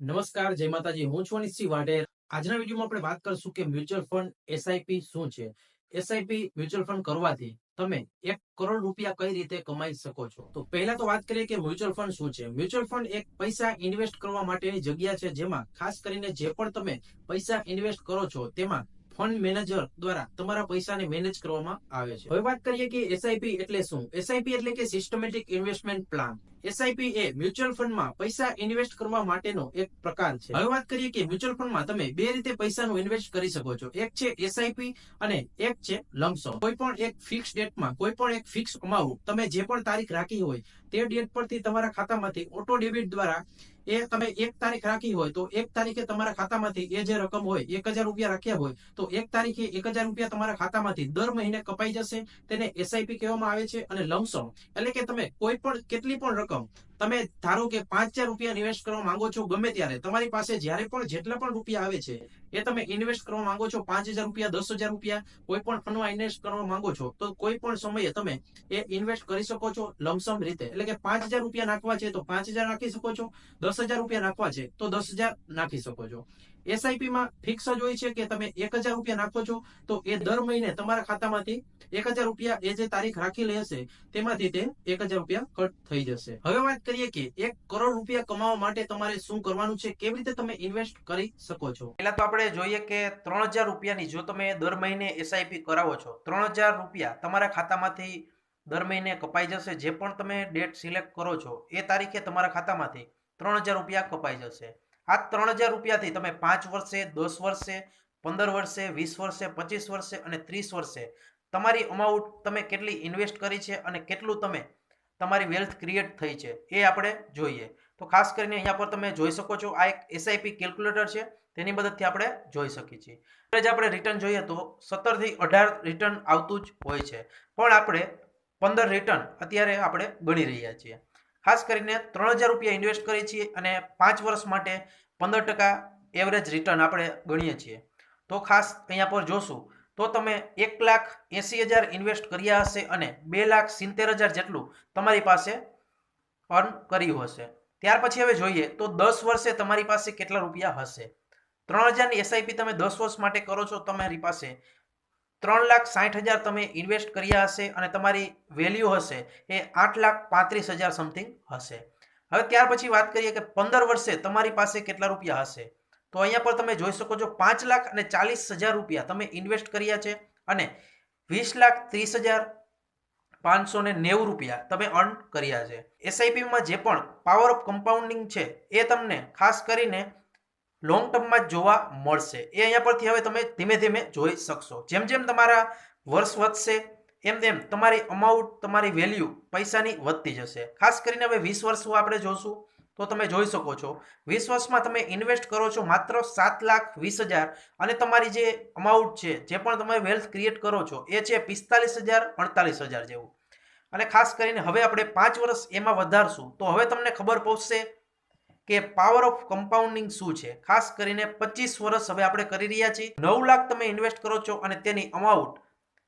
નમસ્કાર, જય માતાજી. હું છું અનિશ્ચિત વાઢેર. આજના વિડીયોમાં આપણે વાત કરશું કે મ્યુચ્યુઅલ ફંડ એસઆઈપી શું છે? એસઆઈપી મ્યુચ્યુઅલ ફંડ કરવાથી તમે એક કરોડ રૂપિયા કઈ રીતે કમાઈ શકો છો? તો પહેલા તો વાત કરીએ કે મ્યુચ્યુઅલ ફંડ શું છે? મ્યુચ્યુઅલ ફંડ એક પૈસા ઇન્વેસ્ટ કરવા માટેની જગ્યા છે, જેમાં ખાસ કરીને જે પણ તમે પૈસા ઇન્વેસ્ટ કરો છો, તેમાં ફંડ મેનેજર દ્વારા તમારા પૈસાને મેનેજ કરવામાં આવે છે. હવે વાત કરીએ કે એસઆઈપી એટલે શું? એસઆઈપી એટલે કે સિસ્ટમેટિક ઇન્વેસ્ટમેન્ટ પ્લાન. એસઆઈપી એ મ્યુચ્યુઅલ ફંડમાં પૈસા ઇન્વેસ્ટ કરવા માટેનો એક પ્રકાર છે. હવે વાત કરીએ કે મ્યુચ્યુઅલ ફંડમાં તમે બે રીતે પૈસાનું ઇન્વેસ્ટ કરી શકો છો. એક છે એસઆઈપી અને એક છે લમસમ કોઈ પણ એક ફિક્સ ડેટમાં, કોઈ પણ એક ફિક્સ અમાઉન્ટ તમે જે પણ તારીખ રાખી હોય, તે ડેટ પરથી તમારા ખાતામાંથી ઓટો ડેબિટ દ્વારા એ તમે એક તારીખ રાખી હોય તો એક તારીખે તમારા ખાતામાંથી એ જે રકમ હોય, એક રૂપિયા રાખ્યા હોય, તો એક તારીખે એક રૂપિયા તમારા ખાતામાંથી દર મહિને કપાઈ જશે. તેને એસઆઈપી કહેવામાં આવે છે અને લમસમ એટલે કે તમે કોઈ પણ, કેટલી પણ રકમ તમે ધારો કે પાંચ હજાર રૂપિયા ઇન્વેસ્ટ કરવા માંગો છો ગમે ત્યારે, તમારી પાસે જ્યારે પણ જેટલા પણ રૂપિયા આવે છે, એ તમે ઇન્વેસ્ટ કરવા માંગો છો પાંચ હજાર રૂપિયા, દસ હજાર રૂપિયા, કોઈ પણ ફંડમાં ઇન્વેસ્ટ કરવા માંગો છો, તો કોઈ પણ સમયે તમે એ ઇન્વેસ્ટ કરી શકો છો લમસમ રીતે. એટલે કે પાંચ હજાર રૂપિયા નાખવા છે તો પાંચ હજાર નાખી શકો છો, દસ હજાર રૂપિયા નાખવા છે તો દસ હજાર નાખી શકો છો. એસઆઈપી માં ફિક્સ જ હોય છે કે તમે એક હજાર રૂપિયા નાખો છો, તો એ દર મહિને તમારા ખાતામાંથી એક રૂપિયા એ જે તારીખ રાખી લેશે તેમાંથી તે એક રૂપિયા કટ થઈ જશે. હવે વાત કરીએ કે એક કરોડ રૂપિયા કમાવા માટે તમારે શું કરવાનું છે, કેવી રીતે તમે ઇન્વેસ્ટ કરી શકો છો? પહેલા તો આપણે જોઈએ કે ત્રણ રૂપિયાની, જો તમે દર મહિને એસઆઈપી કરાવો છો, ત્રણ રૂપિયા તમારા ખાતામાંથી દર મહિને કપાઈ જશે. જે પણ તમે ડેટ સિલેક્ટ કરો છો, એ તારીખે તમારા ખાતામાંથી ત્રણ હજાર રૂપિયા કપાઈ જશે. આ ત્રણ હજાર રૂપિયાથી તમે પાંચ વર્ષે, દસ વર્ષે, પંદર વર્ષે, વીસ વર્ષે, પચીસ વર્ષે અને ત્રીસ વર્ષે તમારી અમાઉન્ટ તમે કેટલી ઇન્વેસ્ટ કરી છે અને કેટલું તમે તમારી વેલ્થ ક્રિએટ થઈ છે એ આપણે જોઈએ. તો ખાસ કરીને અહીંયા પર તમે જોઈ શકો છો, આ એક એસઆઈપી કેલ્ક્યુલેટર છે, તેની મદદથી આપણે જોઈ શકીએ છીએ. એટલે જ આપણે રિટર્ન જોઈએ તો સત્તરથી અઢાર રિટર્ન આવતું જ હોય છે. પણ આપણે પંદર રિટર્ન અત્યારે આપણે ગણી રહ્યા છીએ. ખાસ કરીને ત્રણ હજાર રૂપિયા ઇન્વેસ્ટ કરીએ છીએ અને પાંચ વર્ષ માટે પંદર ટકા એવરેજ રિટર્ન આપણે ગણીએ છીએ. તો ખાસ અહીંયા પર જોશું તો તમે એક લાખ એંસી હજાર ઇન્વેસ્ટ કર્યા હશે અને બે લાખ સિત્તેર હજાર જેટલું તમારી પાસે અર્ન કર્યું હશે. ત્યાર પછી હવે જોઈએ તો દસ વર્ષે તમારી પાસે કેટલા રૂપિયા હશે? ત્રણ હજારની એસઆઈપી તમે દસ વર્ષ માટે કરો છો, તમારી પાસે ત્રણ લાખ સાઠ હજાર તમે ઇન્વેસ્ટ કર્યા હશે અને તમારી વેલ્યુ હશે એ આઠ લાખ પાંત્રીસ હજાર સમથિંગ હશે. હવે ત્યાર પછી વાત કરીએ કે પંદર વર્ષે તમારી પાસે કેટલા રૂપિયા હશે? તો અહીંયા પર તમે જોઈ શકો છો પાંચ લાખ અને ચાલીસ હજાર રૂપિયા તમે ઇન્વેસ્ટ કર્યા છે અને વીસ લાખ ત્રીસ હજાર પાંચસો ને નેવું રૂપિયા તમે અર્ન કર્યા છે. એસઆઈપીમાં જે પણ પાવર ઓફ કમ્પાઉન્ડિંગ છે એ તમને ખાસ કરીને લોંગ ટર્મમાં જોવા મળશે. એ અહીંયા પરથી હવે તમે ધીમે ધીમે જોઈ શકશો. જેમ જેમ તમારા વર્ષ વધશે, એમ તેમ તમારી અમાઉન્ટ તમારી વેલ્યુ પૈસાની વધતી જશે. ખાસ કરીને હવે વીસ વર્ષ આપણે જોશું તો તમે જોઈ શકો છો. વીસ વર્ષમાં તમે ઇન્વેસ્ટ કરો છો માત્ર સાત લાખ વીસ હજાર અને તમારી જે અમાઉન્ટ છે, જે પણ તમે વેલ્થ ક્રિએટ કરો છો, એ છે પિસ્તાલીસ હજાર અડતાલીસ હજાર જેવું. અને ખાસ કરીને હવે આપણે પાંચ વર્ષ એમાં વધારશું, તો હવે તમને ખબર પડશે કે પાવર ઓફ કમ્પાઉન્ડિંગ શું છે. ખાસ કરીને પચીસ વર્ષ હવે આપણે કરી રહ્યા છીએ. નવ લાખ તમે ઇન્વેસ્ટ કરો છો અને તેની અમાઉન્ટ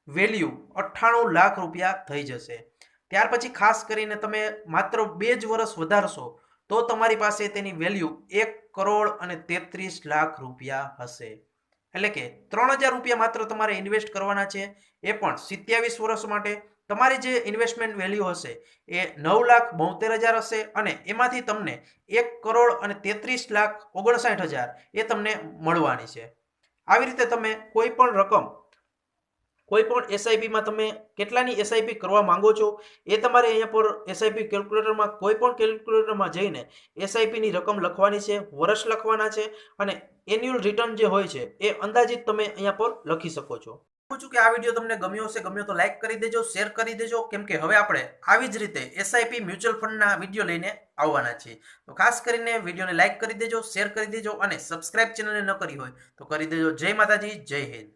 વેલ્યુ અઠ્ઠાણું લાખ રૂપિયા થઈ જશે. ત્યાર પછી ખાસ કરીને તમે માત્ર બે જ વર્ષ વધારશો તો તમારી પાસે તેની વેલ્યુ એક કરોડ અને તેત્રીસ લાખ રૂપિયા હશે. એટલે કે ત્રણ હજાર રૂપિયા માત્ર તમારે ઇન્વેસ્ટ કરવાના છે. એ પણ સિત્યાવીસ વર્ષ માટે તમારી જે ઇન્વેસ્ટમેન્ટ વેલ્યુ હશે એ નવ લાખ બોતેર હજાર હશે અને એમાંથી તમને એક કરોડ અને તેત્રીસ લાખ ઓગણસાઠ હજાર એ તમને મળવાની છે. આવી રીતે તમે કોઈ પણ રકમ કોઈ પણ એસઆઈપીમાં તમે કેટલાની એસઆઈપી કરવા માંગો છો, એ તમારે અહીંયા પર એસઆઈપી કેલ્ક્યુલેટરમાં કોઈ પણ કેલ્ક્યુલેટરમાં જઈને એસઆઈપીની રકમ લખવાની છે, વર્ષ લખવાના છે અને એન્યુઅલ રિટર્ન જે હોય છે, એ અંદાજિત તમે અહીંયા પર લખી શકો છો. છું કે આ વીડિયો તમને ગમ્યો હશે, ગમ્યો તો લાઈક કરી દેજો શેર કરી દેજો, કેમ કે હવે આપણે આવી જ રીતે એસઆઈપી મ્યુચ્યુઅલ ફંડના વીડિયો લઈને આવવાના છીએ. તો ખાસ કરીને વિડીયોને લાઈક કરી દેજો શેર કરી દેજો અને સબસ્ક્રાઇબ ચેનલને ન કરી હોય તો કરી દેજો. જય માતાજી, જય હિન્દ.